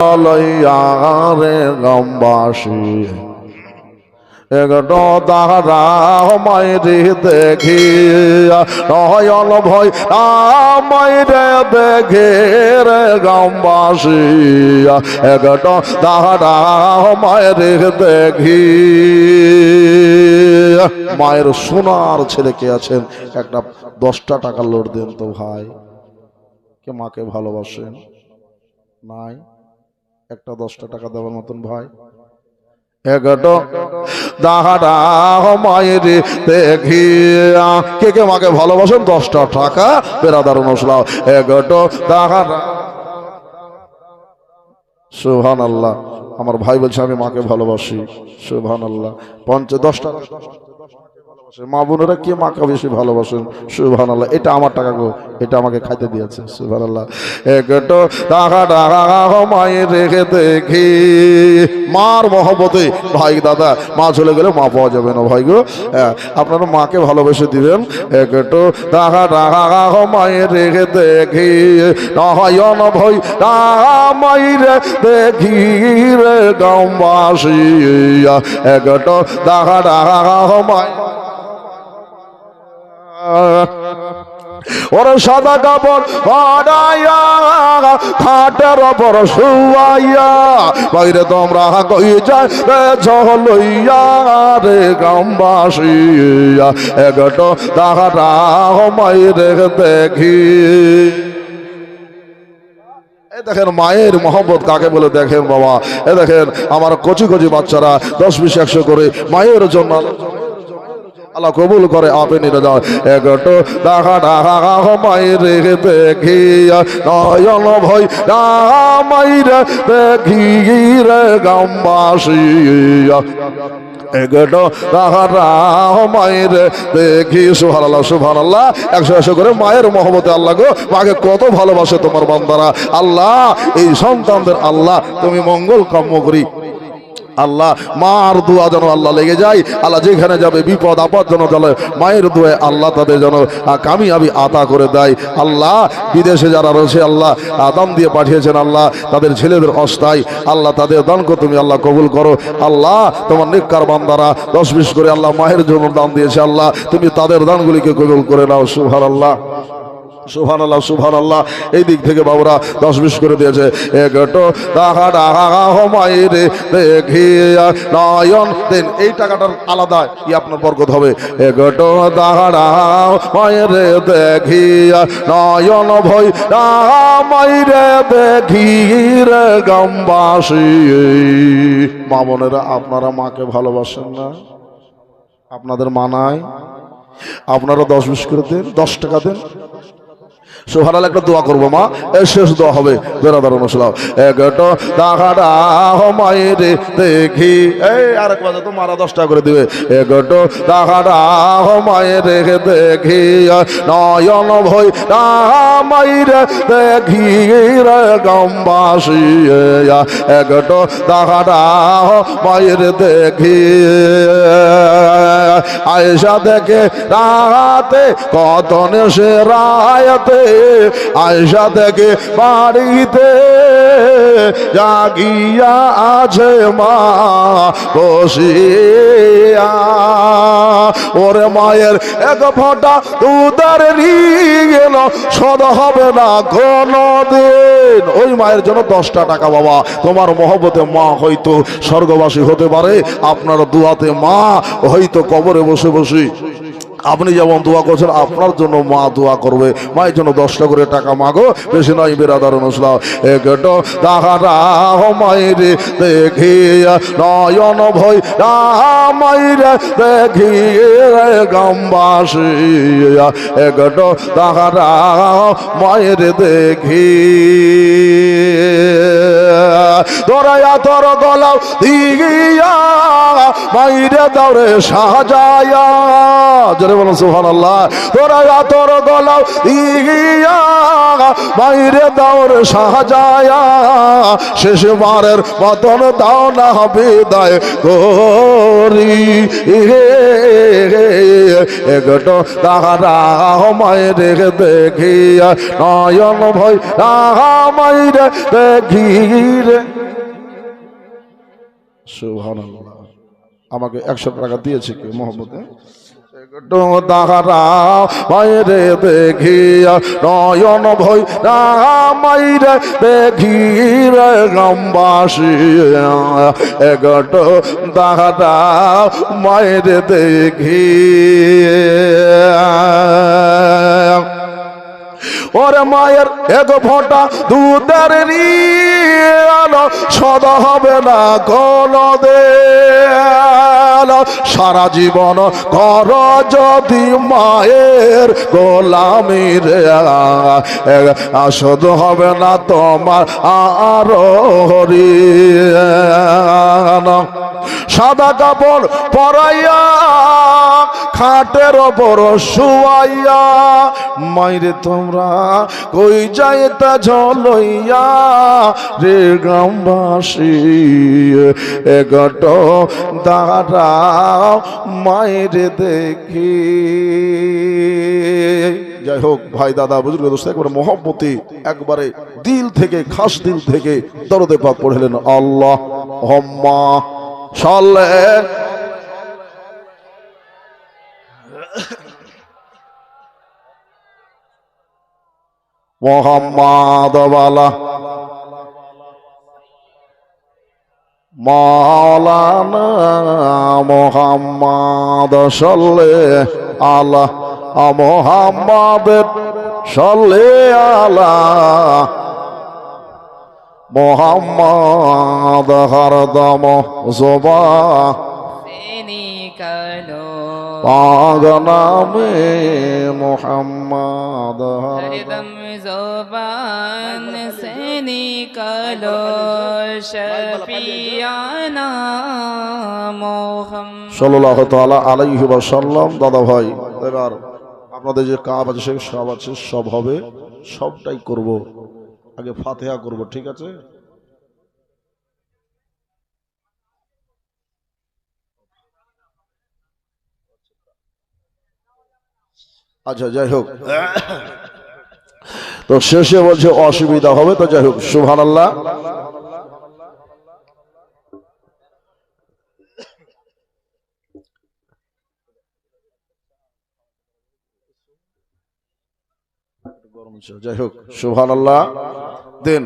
লইয়া রে গম্বাসী একটো তাহারা মাইরে দেখি নয়ন ভয় মাইরে দেখে রে গামবাসী একটো তাহারা মায়েরে দেখি মায়ের সোনার ছেলে কে আছেন? একটা দশটা টাকা লোড দেন তো ভাই। কে মাকে ভালোবাসেন? নাই? একটা দশটা টাকা দেওয়ার মতন ভাই। কে কে মাকে ভালোবাসেন? দশটা টাকা। আল্লাহ আমার ভাই বলছে, আমি মাকে ভালোবাসি। সুহান আল্লাহ পঞ্চ দশটা মা বোনেরা কে মাকে বেশি ভালোবাসেন? সুভান আল্লাহ এটা আমার টাকা গো। এটা আমাকে খাইতে দিয়েছে। সুভান আল্লাহ একটো টাকা টাকা মায়ের রেখে দেখি। মার মহব্বতে। ভাই দাদা মা চলে গেলে মা পাওয়া যাবে না ভাই গো। হ্যাঁ, আপনারা মাকে ভালোবেসে দিবেন। একটু টাকা টাকা মায়ের রেখে দেখি। নয়ন ভয় মায়ের দেখি রে গামবাসী একটু টাকা টাকা মায়ের ওরে সাদা কাপড় বানাইয়া, খাটের ওপর শুয়াইয়া, বাইরে তোমরা কই যায় রে ঝলইয়া রে গ্রামবাসিয়া একটো তাহারা মাইরে দেখি। দেখেন মায়ের মহব্বত কাকে বলে দেখেন বাবা? এ দেখেন আমার কচি কচি বাচ্চারা দশ বিশ একশো করে মায়ের জন্য আল্লাহ কবুল করে আপে নিয়ে দেখা দেখা মায়ের রেখে দেখিয়া, নয়ন ভয় মাইরে দেখি রে গামবাসিয়া এগোটো তাহারা মায়ের দেখি সুহান আল্লাহ আল্লাহ একশো একশো করে মায়ের মহবতে আল্লাহ গো, মাকে কত ভালোবাসে তোমার বান্দারা। আল্লাহ, এই সন্তানদের আল্লাহ, তুমি মঙ্গল কাম্য করি। আল্লাহ, মার দোয়া যেন আল্লাহ লেগে যায়। আল্লাহ যেখানে যাবে, বিপদ, আপদ যেন চলে, মায়ের দোয়ে আল্লাহ তাদের যেন কামিয়াবি আতা করে দেয়। আল্লাহ, বিদেশে যারা রয়েছে, আল্লাহ আদাম দিয়ে পাঠিয়েছেন আল্লাহ, তাদের ছেলেদের অস্থায়। আল্লাহ তাদের দানকে তুমি আল্লাহ কবুল করো। আল্লাহ, তোমার নিকার বান্দারা, দশ বিশ করে আল্লাহ মায়ের জন্য দান দিয়েছে আল্লাহ, তুমি তাদের দানগুলিকে কবুল করে নাও সুভার আল্লাহ সুহান আল্লাহ সুহান আল্লাহ এই দিক থেকে বাবুরা দশ বিশ করে দিয়েছে। নয়ন দেন। এই টাকাটার আলাদা কি আপনার বরকত হবে। নয়ন ভয় মা বোনেরা, আপনারা মাকে ভালোবাসেন না? আপনাদের মানায় আপনারা দশ বিশ করে দেন, দশ টাকা দেন। সোহানাল একটা দোয়া করব, মা। শেষ দোয়া হবে। বেড়াদার অনুসলাম একটো টাকাটা মায়ের দেখি। এই, আর এক তো মারা দশ টাকা করে দিবে। একটো টাকাটা মায়ের দেখি। নয়ন ভয় মায়ের দেখি রে, গম্বাসী। একটো টাকাটা মায়ের দেখি। আয়সা দেখে রাতে কত নেশে রায়তে আয়সা দেখে বাড়িতে জাগিয়া আছে মা বসিয়া। ওরে মায়ের, এক ফোঁটা উদার গেল সদ হবে না ঘন দিন ওই মায়ের জন্য দশটা টাকা বাবা। তোমার মহব্বতে মা হয়তো স্বর্গবাসী হতে পারে। আপনার দুয়াতে মা হয়তো কবরে বসে বসে আপনি যেমন দোয়া করছেন, আপনার জন্য মা দোয়া করবে। মায়ের জন্য দশটা করে টাকা মাগো, বেশি নয় বেরাদার অনুসলাম একটো টাকাটা মায়ের দেখি নয়ন ভয় মায়ের দেখি গামবাসী একটো টাকাটা মায়ের দেখি তোরা তোর গলাও দিগিয়া মাইরে দৌড়ে সাজায়া। জোরে বলো সুহান আল্লাহ তোরা তোর গলাও দিগিয়া মাইরে দৌড়ে সাজায়া শেষ বারের মতন দাও না বিদায় হরি একটো তাহারা মায়ের দেখিয়া, নয়ন ভয় মায়ের দেখি রে সুবহানাল্লাহ। আমাকে একশো টাকা দিয়েছে কি, মোহাম্মদ একটু তাহারা বাইরে দেখিয়া নয়ন ভয় রামাইরে দেখি রে গ্রামবাসী। একটু তাহারা মায়েরে দেখি ওরে মায়ের এক ফোঁটা দুধের রিয়াল সদা হবে না দেয়াল। সারা জীবন কর যদি মায়ের গোলামির আসদ হবে না তোমার আর হরিয়ান সাদা কাপড় পরাইয়া, খাটের ওপর শুয়াইয়া, মাইরে তোমরা কই যাইতা ঝলইয়া রে গ্রামবাসী এগট দাঁড়া মাইরে দেখি। যাই হোক, ভাই দাদা বুজুর্গ দোস্ত, একবারে মহব্বতি, একবারে দিল থেকে, খাস দিল থেকে দরদে পাক পড়লেন আল্লাহ। হম্মা সাল্লে মোহাম্মদ বালা। মাওলানা মোহাম্মদ সল্লে আলা। মোহাম্মদের সল্লে আলা। মোহাম্মদ হরদম কালো পাগ নামে মোহাম্মদ হরদম। জোবান সেনি কালো শফিয়ানা মোহম সাল্লাহ তালা আলাইহি সাল্লাম দাদা ভাই এবার আপনাদের যে কাপ আছে সে সব আছে সব হবে সবটাই করব। আগে ফাতেহা করব, ঠিক আছে? আচ্ছা যাই হোক। তো শেষে বলছে, অসুবিধা হবে, তো যাই হোক সুভান আল্লাহ যাই হোক সুভান আল্লাহ দেন।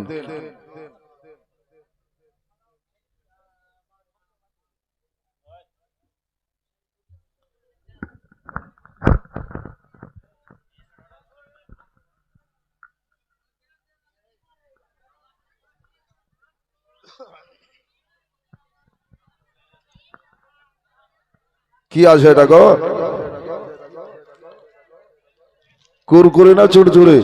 কি আছে এটা গো? কুরকুরে না চুড়চুড়ে